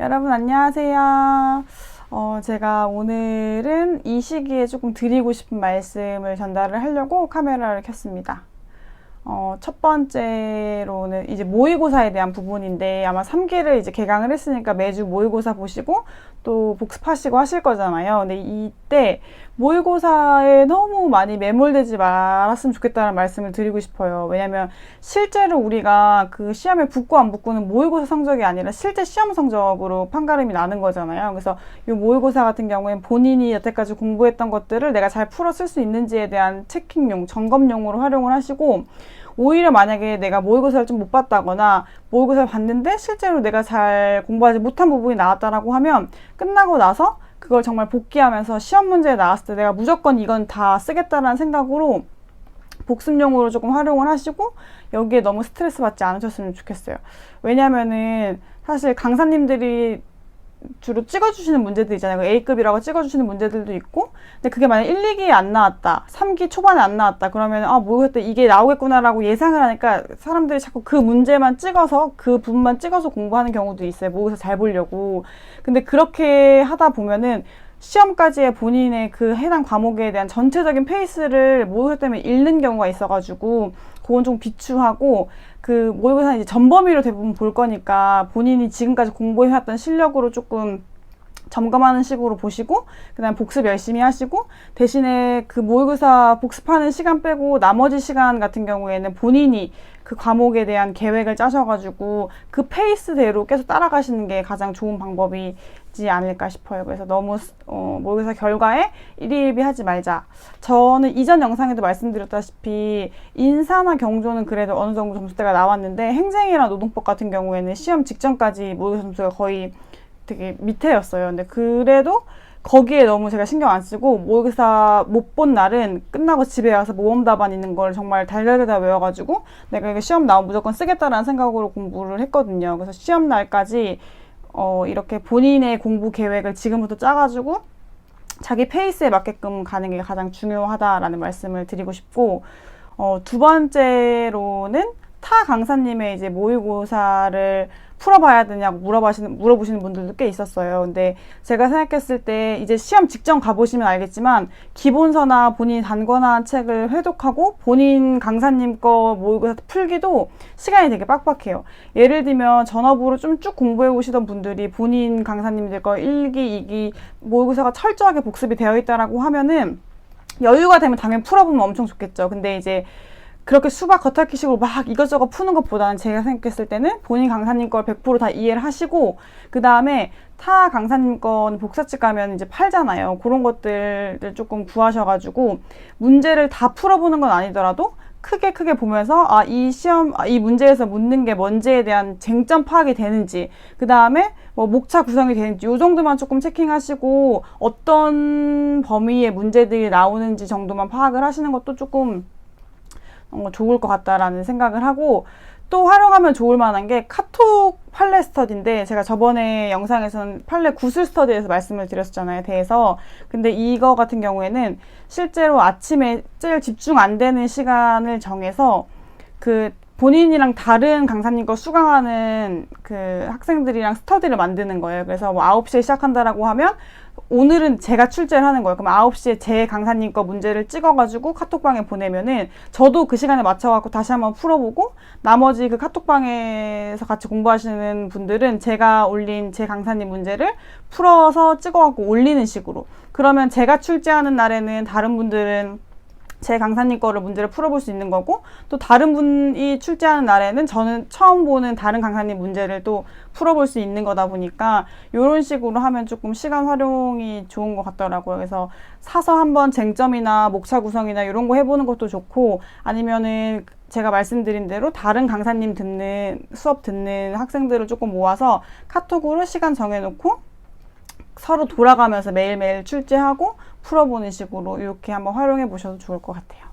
여러분 안녕하세요. 어, 제가 오늘은 이 시기에 조금 드리고 싶은 말씀을 전달을 하려고 카메라를 켰습니다. 어, 첫 번째로는 이제 모의고사에 대한 부분인데 아마 3기를 이제 개강을 했으니까 매주 모의고사 보시고 또 복습하시고 하실 거잖아요. 근데 이때 모의고사에 너무 많이 매몰되지 말았으면 좋겠다는 말씀을 드리고 싶어요. 왜냐면 실제로 우리가 그 시험에 붙고 안 붙고는 모의고사 성적이 아니라 실제 시험 성적으로 판가름이 나는 거잖아요. 그래서 이 모의고사 같은 경우엔 본인이 여태까지 공부했던 것들을 내가 잘 풀어 쓸 수 있는지에 대한 체킹용, 점검용으로 활용을 하시고 오히려 만약에 내가 모의고사를 좀 못 봤다거나 모의고사를 봤는데 실제로 내가 잘 공부하지 못한 부분이 나왔다라고 하면 끝나고 나서 그걸 정말 복귀하면서 시험 문제에 나왔을 때 내가 무조건 이건 다 쓰겠다라는 생각으로 복습용으로 조금 활용을 하시고 여기에 너무 스트레스 받지 않으셨으면 좋겠어요. 왜냐면은 사실 강사님들이 주로 찍어주시는 문제들 있잖아요. 그 A급이라고 찍어주시는 문제들도 있고, 근데 그게 만약 1, 2기에 안 나왔다, 3기 초반에 안 나왔다, 그러면, 아, 모르겠다, 이게 나오겠구나라고 예상을 하니까 사람들이 자꾸 그 문제만 찍어서, 그 부분만 찍어서 공부하는 경우도 있어요. 모의고사 잘 보려고. 근데 그렇게 하다 보면은, 시험까지의 본인의 그 해당 과목에 대한 전체적인 페이스를 모의고사 때문에 잃는 경우가 있어가지고, 그건 좀 비추하고, 그 모의고사는 이제 전범위로 대부분 볼 거니까 본인이 지금까지 공부해왔던 실력으로 조금 점검하는 식으로 보시고 그다음 복습 열심히 하시고 대신에 그 모의고사 복습하는 시간 빼고 나머지 시간 같은 경우에는 본인이 그 과목에 대한 계획을 짜셔가지고 그 페이스대로 계속 따라가시는 게 가장 좋은 방법이지 않을까 싶어요. 그래서 너무 어, 모의고사 결과에 일희일비하지 말자. 저는 이전 영상에도 말씀드렸다시피 인사나 경조는 그래도 어느 정도 점수대가 나왔는데 행정이나 노동법 같은 경우에는 시험 직전까지 모의고사 점수가 거의 되게 밑에였어요. 근데 그래도 거기에 너무 제가 신경 안 쓰고 모의고사 못 본 날은 끝나고 집에 와서 모험 답안 있는 걸 정말 달달달달 외워가지고 내가 이거 시험 나오면 무조건 쓰겠다라는 생각으로 공부를 했거든요. 그래서 시험 날까지 어 이렇게 본인의 공부 계획을 지금부터 짜가지고 자기 페이스에 맞게끔 가는 게 가장 중요하다라는 말씀을 드리고 싶고 어, 두 번째로는 타 강사님의 이제 모의고사를 풀어봐야 되냐고 물어보시는, 물어보시는 분들도 꽤 있었어요. 근데 제가 생각했을 때 이제 시험 직전 가보시면 알겠지만 기본서나 본인이 단권한 책을 회독하고 본인 강사님 거 모의고사 풀기도 시간이 되게 빡빡해요. 예를 들면 전업으로 좀 쭉 공부해 오시던 분들이 본인 강사님들 거 1기, 2기 모의고사가 철저하게 복습이 되어 있다라고 하면은 여유가 되면 당연히 풀어보면 엄청 좋겠죠. 근데 이제 그렇게 수박 겉핥기식으로 막 이것저것 푸는 것보다는 제가 생각했을 때는 본인 강사님 걸 100%다 이해를 하시고 그 다음에 타 강사님 거는 복사집 가면 이제 팔잖아요. 그런 것들을 조금 구하셔가지고 문제를 다 풀어보는 건 아니더라도 크게 크게 보면서 아 이 시험 아, 이 문제에서 묻는 게 뭔지에 대한 쟁점 파악이 되는지 그 다음에 뭐 목차 구성이 되는지 요 정도만 조금 체킹하시고 어떤 범위의 문제들이 나오는지 정도만 파악을 하시는 것도 조금 어, 좋을 것 같다라는 생각을 하고 또 활용하면 좋을 만한 게 카톡 판례 스터디인데 제가 저번에 영상에서는 판례 구술 스터디에서 말씀을 드렸잖아요. 대해서 근데 이거 같은 경우에는 실제로 아침에 제일 집중 안 되는 시간을 정해서 그 본인이랑 다른 강사님 거 수강하는 그 학생들이랑 스터디를 만드는 거예요. 그래서 뭐 9시에 시작한다라고 하면 오늘은 제가 출제를 하는 거예요. 그럼 9시에 제 강사님 거 문제를 찍어가지고 카톡방에 보내면은 저도 그 시간에 맞춰갖고 다시 한번 풀어보고 나머지 그 카톡방에서 같이 공부하시는 분들은 제가 올린 제 강사님 문제를 풀어서 찍어갖고 올리는 식으로. 그러면 제가 출제하는 날에는 다른 분들은 제 강사님 거를 문제를 풀어볼 수 있는 거고 또 다른 분이 출제하는 날에는 저는 처음 보는 다른 강사님 문제를 또 풀어볼 수 있는 거다 보니까 이런 식으로 하면 조금 시간 활용이 좋은 것 같더라고요. 그래서 사서 한번 쟁점이나 목차 구성이나 이런 거 해보는 것도 좋고 아니면은 제가 말씀드린 대로 다른 강사님 듣는 수업 듣는 학생들을 조금 모아서 카톡으로 시간 정해놓고 서로 돌아가면서 매일매일 출제하고 풀어보는 식으로 이렇게 한번 활용해 보셔도 좋을 것 같아요.